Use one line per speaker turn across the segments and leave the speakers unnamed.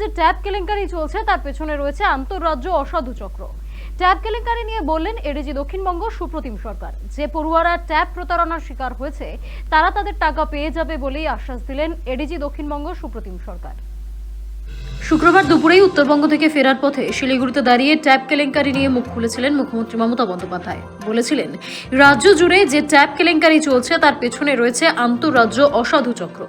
যে ট্যাব কেলেঙ্কারি চলছে, তার পেছনে রয়েছে আন্তঃরাজ্য অসাধু চক্র। ট্যাব কেলেঙ্কারি নিয়ে বললেন এডিজি দক্ষিণবঙ্গ সুপ্রতিম সরকার। যে পড়ুয়ারা ট্যাব প্রতারণার শিকার হয়েছে, তারা তাদের টাকা পেয়ে যাবে বলেই আশ্বাস দিলেন এডিজি দক্ষিণবঙ্গ সুপ্রতিম সরকার। শুক্রবার দুপুরেই উত্তরবঙ্গ থেকে ফেরার পথে শিলিগুড়িতে দাঁড়িয়ে ট্যাব কেলেঙ্কারি নিয়ে মুখ খুলেছিলেন মুখ্যমন্ত্রী মমতা বন্দ্যোপাধ্যায়। বলেছিলেন, রাজ্য জুড়ে যে ট্যাব কেলেঙ্কারি চলছে, তার পেছনে রয়েছে আন্তঃরাজ্য অসাধু চক্র।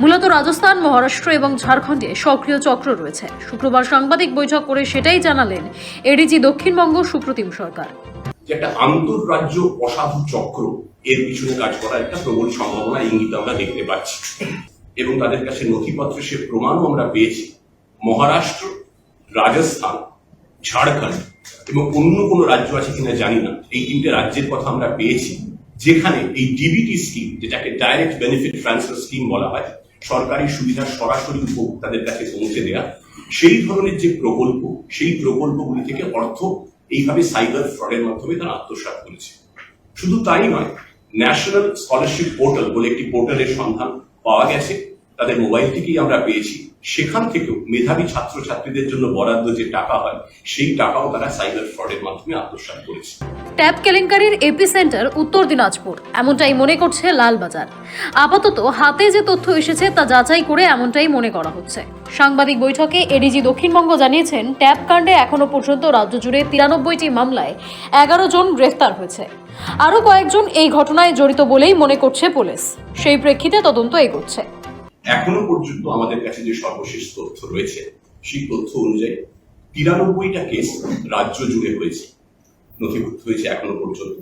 মূলত রাজস্থান, মহারাষ্ট্র এবং ঝাড়খণ্ডে সক্রিয় চক্র রয়েছে। শুক্রবার সাংবাদিক বৈঠক করে সেটাই জানালেন এডিজি দক্ষিণবঙ্গ সুপ্রতিম সরকার।
যে একটা আন্তঃরাজ্য অসাধু চক্র, এর পিছনে কাজ করার একটা প্রবল সম্ভাবনা ইঙ্গিত আমরা দেখতে পাচ্ছি। এবং তাদের কাছে নথিপত্র সে প্রমাণও আমরা পেয়েছি। মহারাষ্ট্র, রাজস্থান, ঝাড়খণ্ড এবং অন্য কোনো রাজ্য আছে কিনা জানি না। এই তিনটে রাজ্যের কথা আমরা পেয়েছি। যেখানে এই ডিবিটি স্কিম যেটাকে ডাইরেক্ট বেনিফিট ট্রান্সফার স্কিম বলা হয়, সরকারি সুবিধা সরাসরি উপভোক্তাদের কাছে পৌঁছে দেওয়া সেই ধরনের যে প্রকল্প, সেই প্রকল্পগুলি থেকে অর্থ এইভাবে সাইবার ফ্রডের মাধ্যমে তারা আত্মসাৎ করেছে। শুধু তাই নয় ন্যাশনাল স্কলারশিপ পোর্টাল বলে একটি পোর্টালের সন্ধান পাওয়া গেছে, তাদের মোবাইল থেকেই আমরা পেয়েছি। সেখান থেকেও মেধাবী ছাত্রছাত্রীদের জন্য বরাদ্দ যে টাকা হয়, সেই টাকাও তারা সাইবার ফ্রডের মাধ্যমে আত্মসাৎ করেছে।
ট্যাব কেলেঙ্কারির এপি সেন্টার উত্তর দিনাজপুর, এমনটাই মনে করছে লালবাজার। আপাতত হাতে যে তথ্য এসেছে তা যাচাই করে এমনটাই মনে করা হচ্ছে। সাংবাদিক বৈঠকে এডিজি দক্ষিণবঙ্গ জানিয়েছেন, ট্যাব কাণ্ডে এখনও পর্যন্ত রাজ্য জুড়ে তিরানব্বইটি মামলায় এগারো জন গ্রেফতার হয়েছে। আরও কয়েকজন এই ঘটনায় জড়িত বলেই মনে করছে পুলিশ। সেই প্রেক্ষিতে তদন্ত এগোচ্ছে।
এখনও পর্যন্ত আমাদের কাছে যে সর্বশেষ তথ্য রয়েছে, সেই তথ্য অনুযায়ী তিরানব্বইটা কেস রাজ্য জুড়ে হয়েছে, নথিভুক্ত হয়েছে এখনও পর্যন্ত।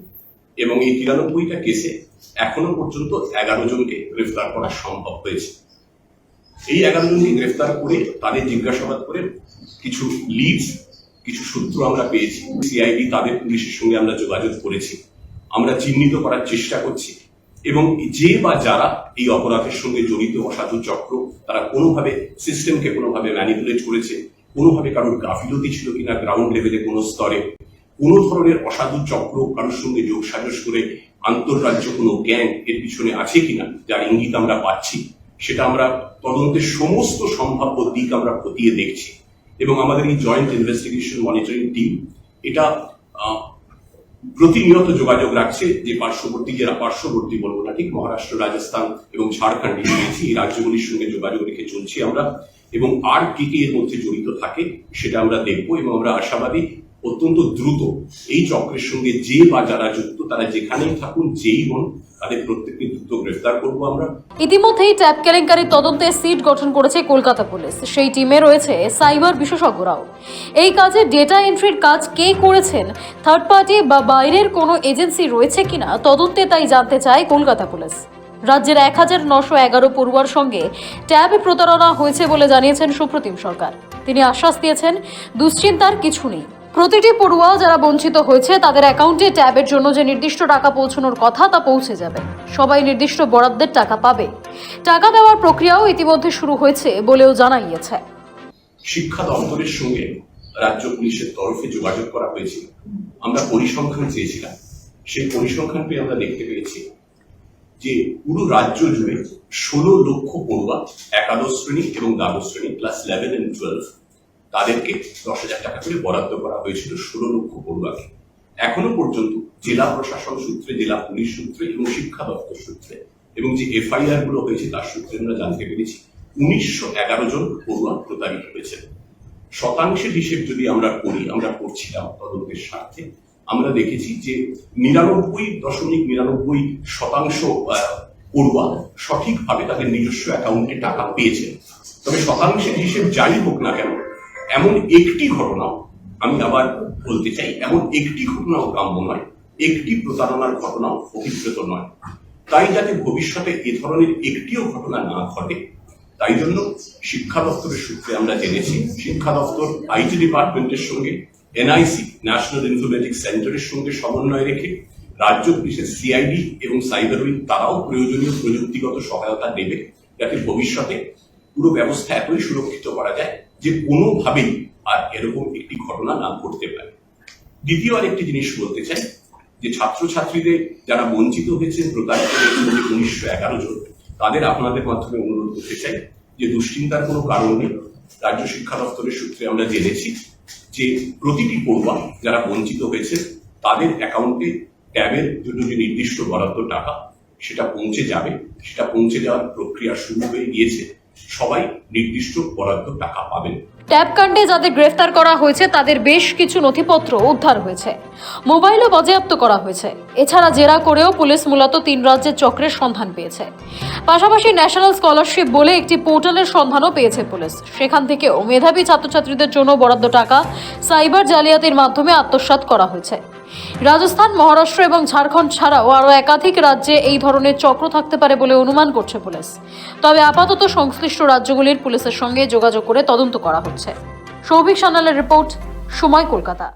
এবং এই তিরানব্বইটা কেসে এখনও পর্যন্ত এগারো জনকে গ্রেফতার করা সম্ভব হয়েছে। এই এগারো জনকে গ্রেফতার করে তাদের জিজ্ঞাসাবাদ করে কিছু লিডস কিছু সূত্র আমরা পেয়েছি সিআইডি তাদের পুলিশের সঙ্গে আমরা যোগাযোগ করেছি। আমরা চিহ্নিত করার চেষ্টা করছি এবং যে বা যারা এই অপরাধের সঙ্গে জড়িত, অসাধু চক্র, তারা কোনোভাবে সিস্টেমকে কোনোভাবে ম্যানিপুলেট করেছে, কোনোভাবে কারোর গাফিলতি ছিল কিনা গ্রাউন্ড লেভেলে কোনো স্তরে, কোনো ধরনের অসাধু চক্র কারোর সঙ্গে যোগ সাজস করে আন্তঃরাজ্য কোনো গ্যাং এর পিছনে আছে কিনা, যার ইঙ্গিত আমরা পাচ্ছি, সেটা আমরা তদন্তের সমস্ত সম্ভাব্য দিক আমরা খতিয়ে দেখছি। এবং আমাদের এই জয়েন্ট ইনভেস্টিগেশন মনিটরিং টিম এটা প্রতিনিয়ত যোগাযোগ রাখছে যে পার্শ্ববর্তী জেলা পার্শ্ববর্তী বলব না, ঠিক মহারাষ্ট্র, রাজস্থান এবং ঝাড়খণ্ড রয়েছে, এই রাজ্যগুলির সঙ্গে যোগাযোগ রেখে চলছি আমরা এবং আর কে কে এর মধ্যে জড়িত থাকে সেটা আমরা দেখব এবং আমরা আশাবাদী অত্যন্ত দ্রুত এই চক্রের সঙ্গে যে বা যারা যুক্ত, তারা যেখানেই থাকুন, যেই হন, তাদের প্রত্যেককে দ্রুত গ্রেফতার করব আমরা।
ইতিমধ্যেই ট্যাব কেলেঙ্কারির তদন্তে সিট গঠন করেছে কলকাতা পুলিশ। সেই টিমে রয়েছে সাইবার বিশেষজ্ঞরাও। এই কাজে ডেটা এন্ট্রির কাজ কে করেছেন থার্ড পার্টি বা বাইরের কোনো এজেন্সি রয়েছে কিনা, তদন্তে তাই জানতে চায় কলকাতা পুলিশ। রাজ্যের এক হাজার নশো এগারো পড়ুয়ার সঙ্গে ট্যাব প্রতারণা হয়েছে বলে জানিয়েছেন সুপ্রতিম সরকার। তিনি আশ্বাস দিয়েছেন, দুশ্চিন্তার কিছু নেই। প্রতিটি পড়ুয়া যারা বঞ্চিত হয়েছে, তাদের অ্যাকাউন্টে ট্যাবের জন্য যে নির্দিষ্ট টাকা পৌঁছানোর কথা, তা পৌঁছে যাবে। সবাই নির্দিষ্ট বরাদ্দের টাকা পাবে। টাকা দেওয়ার প্রক্রিয়াও ইতিমধ্যে শুরু হয়েছে বলেও জানা গিয়েছে
শিক্ষা দপ্তরের সঙ্গে রাজ্য পুলিশের তরফে যোগাযোগ করা হয়েছিল। আমরা পরিসংখ্যান চেয়েছিলাম। সেই পরিসংখ্যান পেয়ে আমরা দেখতে পেয়েছি যে পুরো রাজ্য জুড়ে ষোলো লক্ষ পড়ুয়া একাদশ শ্রেণি এবং দ্বাদশ শ্রেণি ক্লাস ইলেভেন এন্ড টুয়েলভ তাদেরকে দশ হাজার টাকা করে বরাদ্দ করা হয়েছিল ষোলো লক্ষ পড়ুয়াকে। এখনও পর্যন্ত জেলা প্রশাসন সূত্রে, জেলা পুলিশ সূত্রে এবং শিক্ষা দপ্তর সূত্রে এবং যে এফআইআরগুলো হয়েছে তার সূত্রে আমরা জানতে পেরেছি, উনিশশো এগারো জন পড়ুয়া প্রতারিত হয়েছে। শতাংশের হিসেব যদি আমরা করি, আমরা করছিলাম তদন্তের স্বার্থে, আমরা দেখেছি যে নিরানব্বই দশমিক নিরানব্বই শতাংশ পড়ুয়া সঠিকভাবে তাদের নিজস্ব অ্যাকাউন্টে টাকা পেয়েছেন তবে শতাংশের হিসেব যাই হোক না কেন এমন একটি ঘটনাও আমি আবার বলতে চাই, এমন একটি ঘটনাও কাম্য নয়, একটি প্রতারণার ঘটনাও অভিপ্রেত নয়। তাই যাতে ভবিষ্যতে এ ধরনের একটিও ঘটনা না ঘটে, তাই জন্য শিক্ষা দপ্তরের সূত্রে আমরা জেনেছি, শিক্ষা দপ্তর, আইটি ডিপার্টমেন্টের সঙ্গে, এনআইসি, ন্যাশনাল ইনফরমেটিক্স সেন্টারের সঙ্গে সমন্বয় রেখে, রাজ্য পুলিশের সিআইডি এবং সাইবার উইং তারাও প্রয়োজনীয় প্রযুক্তিগত সহায়তা দেবে, যাতে ভবিষ্যতে পুরো ব্যবস্থা এতই সুরক্ষিত করা যায় যে কোনোভাবেই আর এরকম একটি ঘটনা না ঘটতে পারে। দ্বিতীয় আরেকটি জিনিস বলতে চাই, যে ছাত্রছাত্রীদের যারা বঞ্চিত হয়েছেন প্রতারিত হয়েছেন উনিশশো এগারো জন, তাদের আপনাদের মাধ্যমে অনুরোধ করতে চাই যে দুশ্চিন্তার কোনো কারণ নেই। রাজ্য শিক্ষা দপ্তরের সূত্রে আমরা জেনেছি যে প্রতিটি পড়ুয়া যারা বঞ্চিত হয়েছে, তাদের অ্যাকাউন্টে ট্যাবের জন্য যে নির্দিষ্ট বরাদ্দ টাকা, সেটা পৌঁছে যাবে, সেটা পৌঁছে যাওয়ার প্রক্রিয়া শুরু হয়ে গিয়েছে। সবাই নির্দিষ্ট বরাদ্দ টাকা পাবেন।
ট্যাব কাণ্ডে যাদের গ্রেফতার করা হয়েছে, তাদের বেশ কিছু নথিপত্র উদ্ধার হয়েছে। মোবাইলও বাজেয়াপ্ত করা হয়েছে। এছাড়া জেরা করেও পুলিশ মূলত তিন রাজ্যের চক্রের সন্ধান পেয়েছে। পাশাপাশি ন্যাশনাল স্কলারশিপ বলে একটি পোর্টালের সন্ধানও পেয়েছে পুলিশ। সেখান থেকেও মেধাবী ছাত্রছাত্রীদের জন্য বরাদ্দ টাকা সাইবার জালিয়াতির মাধ্যমে আত্মসাৎ করা হয়েছে। রাজস্থান, মহারাষ্ট্র এবং ঝাড়খণ্ড ছাড়াও আরও একাধিক রাজ্যে এই ধরনের চক্র থাকতে পারে বলে অনুমান করছে পুলিশ। তবে আপাতত সংশ্লিষ্ট রাজ্যগুলির পুলিশের সঙ্গে যোগাযোগ করে তদন্ত করা হচ্ছে। সৌভিক সান্যালের রিপোর্ট, সময় কলকাতা।